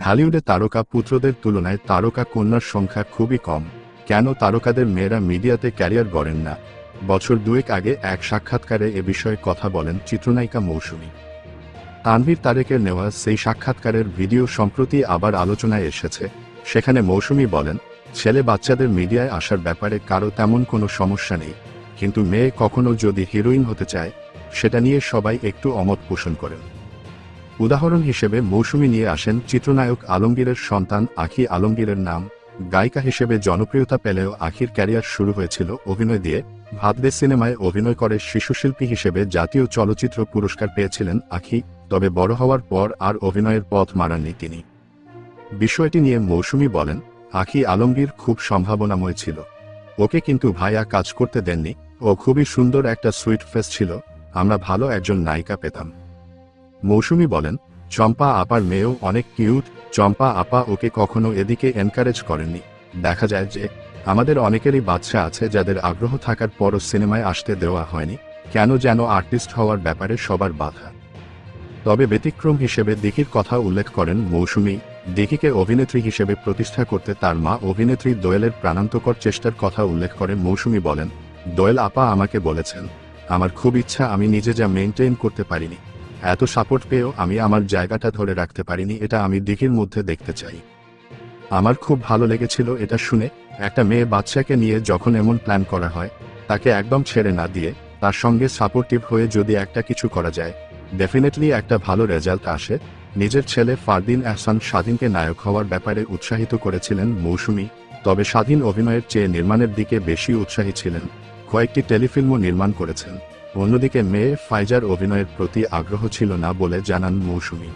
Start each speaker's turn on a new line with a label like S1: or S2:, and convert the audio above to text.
S1: ঢালিউডে তারকা পুত্রদের তুলনায় তারকা কন্যার সংখ্যা খুবই কম। কেন তারকাদের মেয়েরা মিডিয়াতে ক্যারিয়ার গড়েন না? বছর দুয়েক আগে এক সাক্ষাৎকারে এ বিষয়ে কথা বলেন চিত্রনায়িকা মৌসুমী। তানভীর তারেকের নেওয়া সেই সাক্ষাৎকারের ভিডিও সম্প্রতি আবার আলোচনায় এসেছে। সেখানে মৌসুমী বলেন, ছেলে বাচ্চাদের মিডিয়ায় আসার ব্যাপারে কারও তেমন কোনো সমস্যা নেই। কিন্তু মেয়ে কখনো যদি হিরোইন হতে চায়, সেটা নিয়ে সবাই একটু অমত পোষণ করেন। উদাহরণ হিসেবে মৌসুমী নিয়ে আসেন চিত্রনায়ক আলমগীরের সন্তান আখি আলমগীরের নাম। গায়িকা হিসেবে জনপ্রিয়তা পেলেও আখির ক্যারিয়ার শুরু হয়েছিল অভিনয় দিয়ে। ভাদদে সিনেমায় অভিনয় করে শিশুশিল্পী হিসেবে জাতীয় চলচ্চিত্র পুরস্কার পেয়েছিলেন আখি, তবে বড় হওয়ার পর আর অভিনয়ের পথ মারাননি তিনি। বিষয়টি নিয়ে মৌসুমী বলেন, আখি আলমগীর খুব সম্ভাবনাময় ছিল। ওকে কিন্তু ভাইয়া কাজ করতে দেননি। ও খুবই সুন্দর একটা সুইট ফেস ছিল। আমরা ভালো একজন নায়িকা পেতাম। মৌসুমী বলেন, চম্পা আপার মেয়েও অনেক কিউট, চম্পা আপা ওকে কখনো এদিকে এনকারেজ করেননি। দেখা যায় যে, আমাদের অনেকেরই বাচ্চা আছে যাদের আগ্রহ থাকার পরও সিনেমায় আসতে দেওয়া হয়নি, কেন যেন আর্টিস্ট হওয়ার ব্যাপারে সবার বাধা। তবে ব্যতিক্রম হিসেবে দিকির কথা উল্লেখ করেন মৌসুমী দিকিকে অভিনেত্রী হিসেবে প্রতিষ্ঠা করতে তার মা অভিনেত্রী দোয়েলের প্রাণান্তকর চেষ্টার কথা উল্লেখ করে মৌসুমী বলেন, দোয়েল আপা আমাকে বলেছেন, আমার খুব ইচ্ছা আমি নিজে যা মেনটেন করতে পারিনি। এত সাপোর্ট পেয়েও আমি আমার জায়গাটা ধরে রাখতে পারিনি, এটা আমি দিঘির মধ্যে দেখতে চাই। আমার খুব ভালো লেগেছিল এটা শুনে, একটা মেয়ে বাচ্চাকে নিয়ে যখন এমন প্ল্যান করা হয়, তাকে একদম ছেড়ে না দিয়ে, তার সঙ্গে সাপোর্টিভ হয়ে যদি একটা কিছু করা যায় ডেফিনেটলি একটা ভালো রেজাল্ট আসে। নিজের ছেলে ফারদিন আহসান স্বাধীনকে নায়ক হওয়ার ব্যাপারে উৎসাহিত করেছিলেন মৌসুমী, তবে স্বাধীন অভিনয়ের চেয়ে নির্মাণের দিকে বেশি উৎসাহী ছিলেন। কয়েকটি টেলিফিল্মও নির্মাণ করেছেন। অন্যদিকে মেয়ে ফাইজার অভিনয়ের প্রতি আগ্রহ ছিল না বলে জানান মৌসুমী।